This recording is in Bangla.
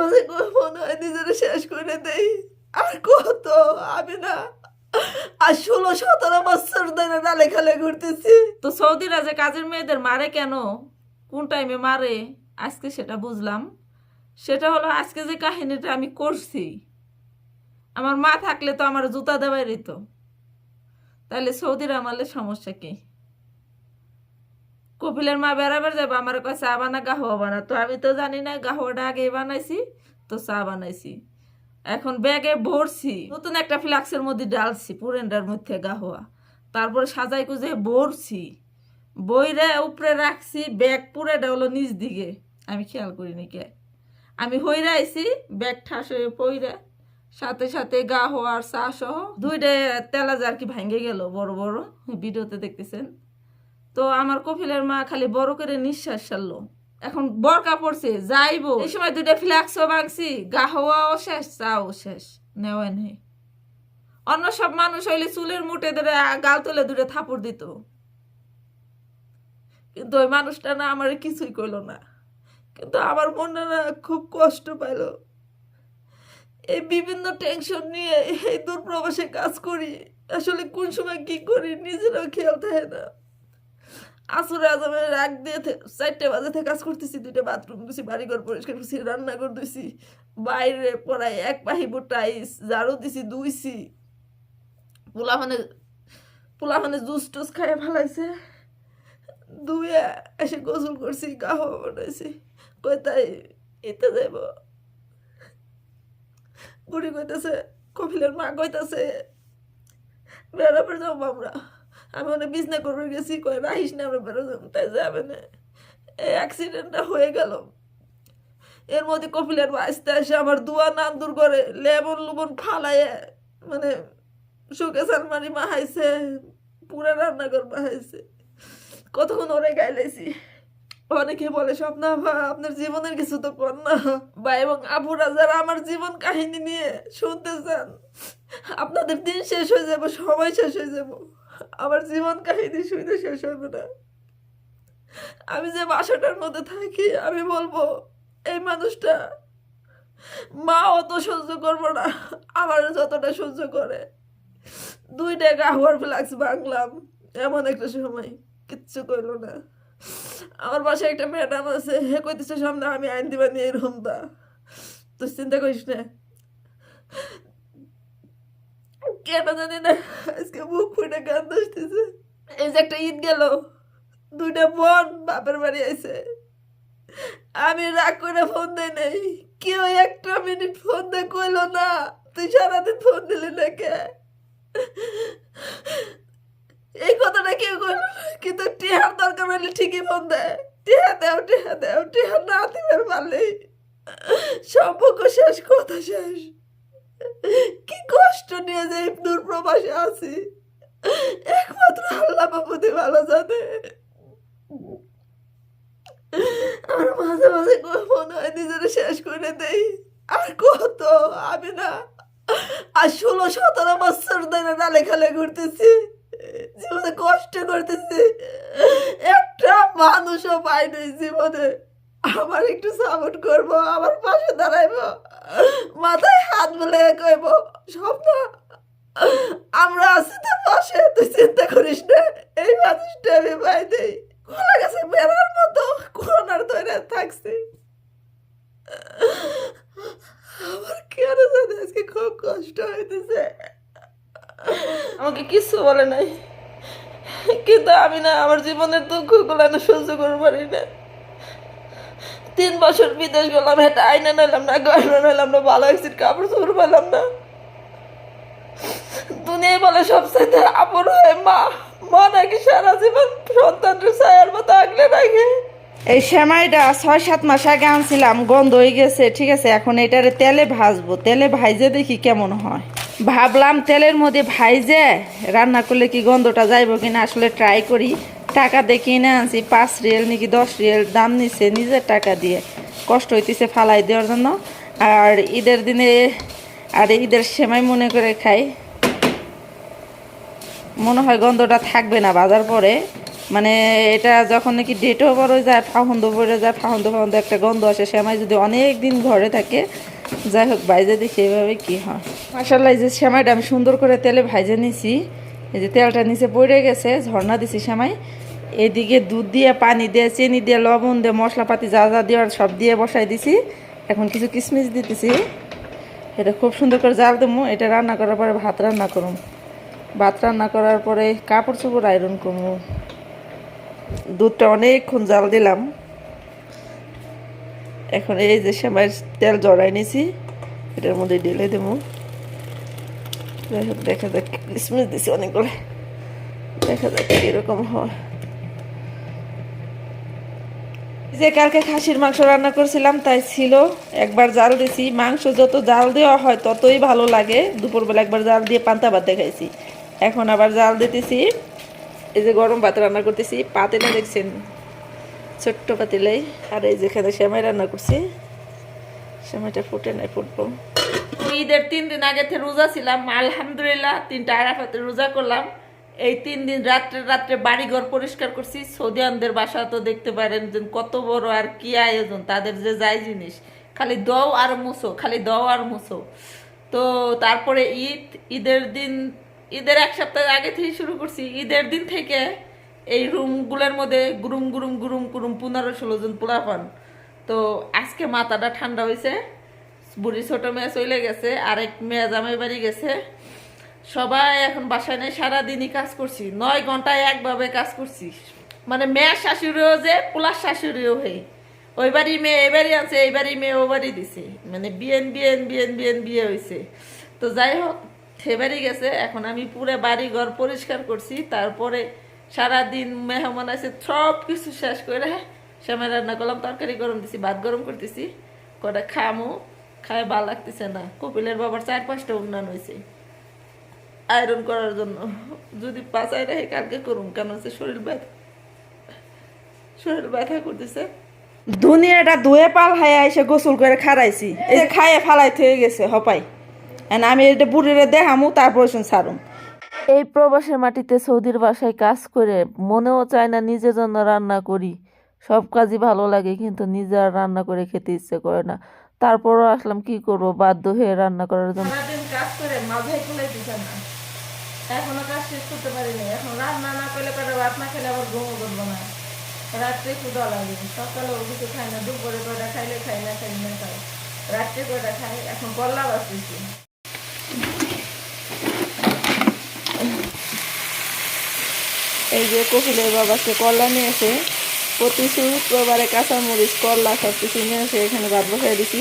মাঝে মনে হয় নিজের শেষ করে দেই আর কত আমি না আর ষোলো সতেরো বছর ধরে নালে খালে ঘুরতেছি তো সৌদিরা যে কাজের মেয়েদের মারে কেন? কোন টাইমে মারে? আজকে সেটা বুঝলাম। সেটা হলো আজকে যে কাহিনীটা আমি করছি। আমার মা থাকলে তো আমার জুতা দেওয়াই রইত তাহলে সৌদিরা মারলে সমস্যা কি? কপিলের মা বেড়াবার যাবে আমার কয়, চা বানা গাহোয়া বানা। তো আমি তো জানি না গাহোয়াটা আগে বানাইছি, তো চা বানাইছি। এখন ব্যাগে ভরছি, নতুন একটা ফ্লাক্সের মধ্যে ডালছি পুরেন্ডার মধ্যে গাহোয়া তারপরে সাজাই কুজে ভরছি, বইরে উপরে রাখছি, ব্যাগ পুরে হলো নিচ দিকে। আমি খেয়াল করিনি কে। আমি হইরা আইছি, ব্যাগ ঠাস হয়ে পইরা, সাথে সাথে গা হওয়ার চা সহ দুইটা তেলাজ আর কি ভাঙ্গে গেল, বড় বড়। ভিডিওতে দেখতেছেন? তো আমার কপিলের মা খালি বড় করে নিঃশ্বাস ছাড়লো। এখন বরকা পড়ছে, যাইবো। এই সময় দুইটা ফ্ল্যাক্সও ভাঙছি, গা হওয়াও শেষ চাও শেষ নেওয়া নেই। অন্য সব মানুষ হইলে চুলের মুটে ধরে গাল তুলে দূরে থাপড় দিত। কিন্তু ওই মানুষটা না আমার কিছুই করল না। কিন্তু আমার মনে না খুব কষ্ট পাইল। এই বিভিন্ন টেনশন নিয়ে এই দূরপ্রবাসে কাজ করি। আসলে কোন সময় কি করি নিজেরও খেয়াল থাকে না। আসরে আজমে রাগ দিয়ে চারটে বাজে থেকে কাজ করতেছি, দুইটা বাথরুম দিছি বাড়িঘর পরিষ্কার করছি, রান্না করে দিছি বাইরে পড়াই এক পাহি টাইস ঝাড়ু দিছি দুইছি পোলা মানে জুস টুস খাইয়ে ফেলাইছে। ধুয়ে এসে গোসল করছি কাহো বানাইছি। কই তাই এতে যাইব? বুড়ি কইতেছে, কপিলের মা কইতাছে, বেড়াবার যাব আমরা। আমি অনেক বিছনা করে গেছি কই রাহিস না, আমরা বেরো তাই যাবে না। এই অ্যাক্সিডেন্টটা হয়ে গেল। এর মধ্যে কপিলের আসতে আসে আমার দুয়া নান্দুর করে লেবন লুবন ফালাইয়ে মানে সুখে সালমানি মাহাইছে পুরা রান্নাঘর মাহাইছে কতক্ষণ ওরে গাইলেছি অনেকে বলে, স্বপ্না ভা আপনার জীবনের কিছু তো কর না। বা এবং আপুরা যারা আমার জীবন কাহিনী নিয়ে শুনতে চান, আপনাদের দিন শেষ হয়ে যাবে সময় শেষ হয়ে যাব। আমার জীবন কাহিনী শুনে শেষ হবে না। আমি যে বাসাটার মধ্যে থাকি, আমি বলব, এই মানুষটা মা অত সহ্য করব না, আমার যতটা সহ্য করে। দুই টাকা হওয়ার ফ্লাক্স ভাঙলাম এমন একটা সময়, কিচ্ছু করল না। আমার বাসায় একটা ম্যাডাম আছে হে কইতেছে, সামনে আমি আইন দিবা নিয়ে এরকম দা তুই চিন্তা করিস না কেন জানি না আজকে মুখ ফুটে গান আসতেছে এই যে একটা ঈদ গেল দুইটা বোন বাপের বাড়ি আইছে আমি রাগ করে ফোন দেই নাই কেউ একটা মিনিট ফোন দিয়ে কইলো না তুই সারাদিন ফোন দিলি না কে এই কথাটা কেউ করল না, কিন্তু টিহার দরকার হলে ঠিকই ফোন দেয় টিহা দেও টিহা দেও টিহা না দিবে পারলেই সম্পর্ক শেষ কথা শেষ নিয়ে যে দূর প্রবাসে আছি। একমাত্র আল্লাহ বাবুদি ভালো জানে। আর মাঝে মাঝে মনে হয় নিজের শেষ করে দেই। আর কত, আমি না আর ষোলো, সতেরো বছর ধরে নালে খালে ঘুরতেছি। জীবনে কষ্ট করতেছি। একটা মানুষও পাইনি জীবনে। আমার একটু সাপোর্ট করব, আমার পাশে দাঁড়াইবো। মাথায় হাত বলে কইব, স্বপ্ন, আমরা আছি তো পাশে, তুই চিন্তা করিস না, এই মানুষটা আমি পাই দেই খোলা গেছে বেড়ার মতো করোনার ধরে থাকছি। আমার কেন জানি আজকে খুব কষ্ট হইতেছে। আমাকে কিছু বলে নাই। কিন্তু আমি না আমার জীবনের দুঃখগুলো না সহ্য করতে পারি না। তিন বছর বিদেশ গেলাম এটা আইনা নিলাম না, গয়না নিলাম না, ভালো একদিন কাপড় চোপড় পেলাম না। দুনিয়ায় বলে সব সাথে আপন হয়ে মা। মা নাকি সারা জীবন সন্তানের ছায়ার মতো আগলে রাখে। এই সেমাইটা ছয়, সাত মাস আগে আনছিলাম, গন্ধ হয়ে গেছে, ঠিক আছে? এখন এটারে তেলে ভাজবো, তেলে ভাইজে দেখি কেমন হয়। ভাবলাম তেলের মধ্যে ভাইজে, রান্না করলে কি গন্ধটা যাইব কিনা আসলে ট্রাই করি। টাকা দিয়ে কিনে আনছি, পাঁচ রিয়েল নাকি দশ রিয়েল দাম নিছে, নিজের টাকা দিয়ে। কষ্ট হইতেছে ফালাই দেওয়ার জন্য। আর ঈদের দিনে, আর ঈদের সেমাই মনে করে খাই। মনে হয় গন্ধটা থাকবে না বাজার পরে। মানে এটা যখন নাকি ডেটও বড় যায়, ফাহুন্দ পড়ে যায়, ফাহুন্দ ফাহুন্দ একটা গন্ধ আসে। সেমাই যদি অনেক দিন ঘরে থাকে, যাই হোক বাইজে দেখি এভাবে কি হয়। মাসাল্লাহ যে সেমাইটা আমি সুন্দর করে তেলে ভাইজে নিছি। এই যে তেলটা নিচে পড়ে গেছে, ঝর্ণা দিছি সেমাই। এদিকে দুধ দিয়ে, পানি দিয়ে, চিনি দিয়ে, লবণ দিয়ে, মশলাপাতি যা যা দেওয়ার সব দিয়ে বসাই দিছি। এখন কিছু কিশমিশ দিতেছি। এটা খুব সুন্দর করে জাল দেবো। এটা রান্না করার পরে ভাত রান্না করুম। ভাত রান্না করার পরে কাপড় চোপড় আয়রন করব। দুধটা অনেকক্ষণ জাল দিলাম। এখন এই যে সেমাই তেল জড়াই নিছি। এটার মধ্যে ঢেলে দেবো। যাই হোক, দেখা যাক কিসমিস দিছি অনেকগুলো। দেখা যাক কীরকম হয়। যে কালকে খাসির মাংস রান্না করছিলাম, তাই ছিল। একবার জাল দিছি। মাংস যত জাল দেওয়া হয়, ততই ভালো লাগে। দুপুরবেলা একবার জাল দিয়ে পান্তা ভাত দেখাইছি। এখন আবার জাল দিতেছি। এই যে গরম ভাত রান্না করতেছি। পাতিলে দেখছেন, ছোট্ট পাতিলে আর এই যেখানে সেমাই রান্না করছি। সেমাইটা ফুটে নাই, ফুটবো। ঈদের তিন দিন আগে থেকে রোজা ছিলাম, আলহামদুলিল্লাহ তিনটা আরাফাতে রোজা করলাম। এই তিন দিন রাত্রে রাত্রে বাড়িঘর পরিষ্কার করছি। সৌদিয়ানদের বাসা তো দেখতে পারেন যে কত বড় আর কি আয়োজন, তাদের যে যাই জিনিস। খালি দও আর মুসো খালি দও আর মুসো তো তারপরে ঈদ, ঈদের দিন, ঈদের এক সপ্তাহ আগে থেকে শুরু করছি। ঈদের দিন থেকে এই রুমগুলোর মধ্যে গুরুম গুরুম গুরুম গুরুম পনেরো ষোলো জন পোলাপান। তো আজকে মাথাটা ঠান্ডা হয়েছে বুড়ি ছোট মেয়ে চলে গেছে, আরেক মেয়ে জামাই বাড়ি গেছে। সবাই এখন বাসায় নেই, সারাদিনই কাজ করছি। নয় ঘন্টায় একভাবে কাজ করছি। মানে মেয়ের শাশুড়িও যে, পোলার শাশুড়িও হয়ে ওই বাড়ি মেয়ে এই বাড়ি আছে এই বাড়ি মেয়ে ও বাড়ি দিছে। মানে বিয়েন বিয়েন বিয়েন বিয়েন বিয়ে হয়েছে তো যাই হোক, সে বাড়ি গেছে। এখন আমি পুরো বাড়ি ঘর পরিষ্কার করছি। তারপরে সারাদিন মেহমান আছে সব কিছু শেষ করে সেমাই রান্না করলাম তরকারি গরম দিছি, ভাত গরম করতেছি। কটা খামো। খায় ভালো লাগতেছে না। কপিলের বাবার চার পাঁচটা উন্নয়ন হয়েছে। আয়রন করার জন্য। যদি পাঁচাই রাখে কালকে করুন কেন হচ্ছে শরীর ব্যথা? শরীর ব্যথা করতেছে। দুনিয়াটা ধুয়ে পাল হায় এসে গোসল করে খারাইছি এই যে খাইয়ে ফালাই থেকে গেছে হপাই। And আমি এটা বুড়িরে দেখামু তারপর শুন ছাড়ুম এই প্রবাসের মাটিতে সৌদির বাসায় কাজ করে মনেও চায় না নিজের জন্য রান্না করি। সব কাজই ভালো লাগে কিন্তু নিজে আর রান্না করে খেতে ইচ্ছে করে না। তারপরও আসলাম, কি করব? বাধ্য হয়ে রান্না করার জন্য। কাজ করে খুলে না। এখনও কাজ শেষ করতে পারিনি এখন রান্না না করলে পরে ভাত না খেলে আবার ঘুমো না। রাত্রে ক্ষুদা লাগে সকালেও কিছু খাই না, দুপুরে খাইলে খাই না খাই না, খাই। রাত্রে খাই? এখন কল্লা বাঁচতেছি এই যে কপিলের বাবাকে কল্লা নিয়েছে প্রতি শুক্রবারে কাঁচামরিচ করলা সব কিছু নিয়ে এসে এখানে ভাত বসাই দিছি।